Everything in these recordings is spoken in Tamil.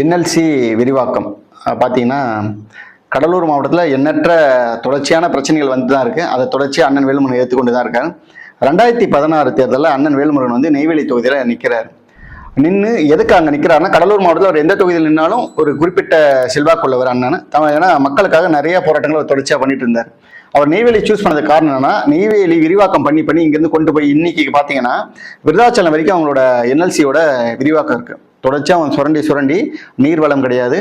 என்எல்சி விரிவாக்கம். பார்த்தீங்கன்னா கடலூர் மாவட்டத்தில் எண்ணற்ற தொடர்ச்சியான பிரச்சனைகள் வந்து தான் இருக்குது அதை தொடர்ச்சியாக அண்ணன் வேலுமுருகன் ஏற்றுக்கொண்டு தான் இருக்கார். ரெண்டாயிரத்தி பதினாறு தேர்தலில் அண்ணன் வேலுமுருகன் வந்து நெய்வேலி தொகுதியில் நிற்கிறார் நின்று எதுக்கு அங்கே நிற்கிறாருன்னா கடலூர் மாவட்டத்தில் அவர் எந்த தொகுதியில் நின்னாலும் ஒரு குறிப்பிட்ட செல்வாக்குள்ளவர் அண்ணன். ஏன்னா மக்களுக்காக நிறைய போராட்டங்கள் அவர் தொடர்ச்சியாக பண்ணிட்டு இருந்தார். அவர் நெய்வேலி சூஸ் பண்ணது காரணம் என்னன்னா நெய்வேலி விரிவாக்கம் பண்ணி பண்ணி இங்கேருந்து கொண்டு போய் இன்னைக்கு பார்த்தீங்கன்னா விருதாச்சலம் வரைக்கும் அவங்களோட என்எல்சியோட விரிவாக்கம் இருக்குது தொடர்ச்சியாக அவன் சுரண்டி சுரண்டி நீர் வளம் கிடையாது.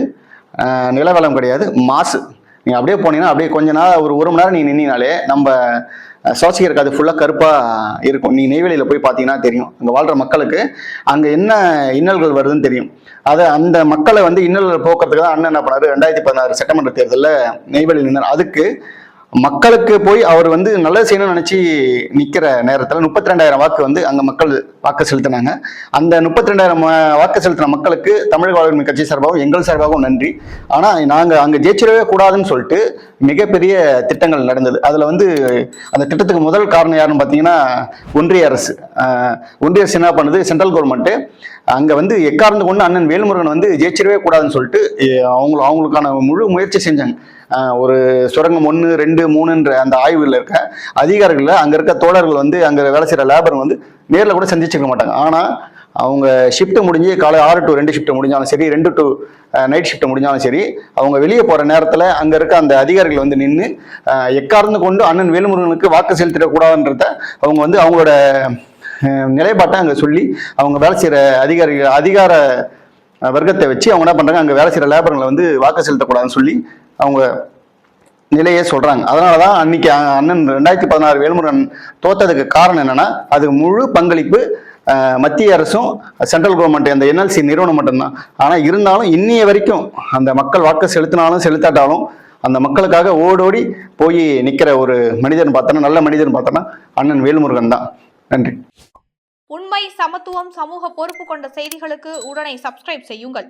நிலவளம் கிடையாது. மாசு நீங்கள் அப்படியே போனீங்கன்னா அப்படியே கொஞ்ச நாள் ஒரு ஒரு மணி நேரம் நீங்கள் நின்னாலே நம்ம சுவாசிக்கிறதுக்கு அது ஃபுல்லாக கருப்பாக இருக்கும். நீ நெய்வேலியில் போய் பார்த்தீங்கன்னா தெரியும். அங்கே வாழ்கிற மக்களுக்கு அங்கே என்ன இன்னல்கள் வருதுன்னு தெரியும். அதை அந்த மக்களை வந்து இன்னல்கள் போக்குறதுக்கு தான் அண்ணன் என்ன பண்ணார்? ரெண்டாயிரத்தி பதினாறு சட்டமன்ற தேர்தலில் நெய்வேலியில் நின்றார் அதுக்கு மக்களுக்கு போய் அவர் வந்து நல்லது செய்யணும்னு நினச்சி நிற்கிற நேரத்தில் முப்பத்தி ரெண்டாயிரம் வாக்கு வந்து அங்கே மக்கள் வாக்கு செலுத்தினாங்க. அந்த முப்பத்தி ரெண்டாயிரம் வாக்கு செலுத்தின மக்களுக்கு தமிழக வாழ்வுரிமை கட்சி சார்பாகவும் எங்கள் சார்பாகவும் நன்றி. ஆனால் நாங்கள் அங்கே ஜெயிச்சிடவே கூடாதுன்னு சொல்லிட்டு மிகப்பெரிய திட்டங்கள் நடந்தது. அதில் வந்து அந்த திட்டத்துக்கு முதல் காரணம் யாருன்னு பார்த்தீங்கன்னா ஒன்றிய அரசு. ஒன்றிய அரசு என்ன பண்ணுது? சென்ட்ரல் கவர்மெண்ட்டு அங்கே வந்து எக்காரந்து கொண்டு அண்ணன் வேல்முருகன் வந்து ஜெயிச்சிடவே கூடாதுன்னு சொல்லிட்டு அவங்கள அவங்க அவங்களுக்கான முழு முயற்சி செஞ்சாங்க. ஒரு சுரங்கம் ஒன்று ரெண்டு மூணுன்ற அந்த ஆய்வில் இருக்க அதிகாரிகள் அங்கே இருக்க தோழர்கள் வந்து அங்கே வேலை செய்கிற லேபர் வந்து நேரில் கூட சந்திச்சுக்க மாட்டாங்க. ஆனால் அவங்க ஷிஃப்ட்டு முடிஞ்சு காலை ஆறு டு ரெண்டு ஷிஃப்ட் முடிஞ்சாலும் சரி ரெண்டு டு நைட் ஷிஃப்ட் முடிஞ்சாலும் சரி அவங்க வெளியே போகிற நேரத்தில் அங்கே இருக்க அந்த அதிகாரிகள் வந்து நின்று எக்கார்ந்து கொண்டு அண்ணன் வேலுமுருகனுக்கு வாக்கு செலுத்திடக்கூடாதுன்றத அவங்க வந்து அவங்களோட நிலைப்பாட்டை அங்கே சொல்லி அவங்க வேலை செய்கிற அதிகாரிகள் அதிகார வர்க்கத்தை வச்சு அவங்க என்ன பண்ணுறாங்க அங்கே வேலை செய்கிற லேபர்களை வந்து வாக்கு செலுத்தக்கூடாதுன்னு சொல்லி அவங்க நிலையே சொல்றாங்க. அதனால தான் அன்னைக்கு அண்ணன் ரெண்டாயிரத்தி பதினாறு வேல்முருகன் தோத்ததுக்கு காரணம் என்னன்னா அது முழு பங்களிப்பு மத்திய அரசும் சென்ட்ரல் கவர்மெண்ட் அந்த என்எல்சி நிறுவனம் மட்டும்தான். ஆனால் இருந்தாலும் இன்னைய வரைக்கும் அந்த மக்கள் வாக்கு செலுத்தினாலும் செலுத்தாட்டாலும் அந்த மக்களுக்காக ஓடோடி போய் நிற்கிற ஒரு மனிதன் பார்த்தோன்னா நல்ல மனிதன் பார்த்தோன்னா அண்ணன் வேல்முருகன் தான். நன்றி. உண்மை சமத்துவம் சமூக பொறுப்பு கொண்ட செய்திகளுக்கு உடனே சப்ஸ்கிரைப் செய்யுங்கள்.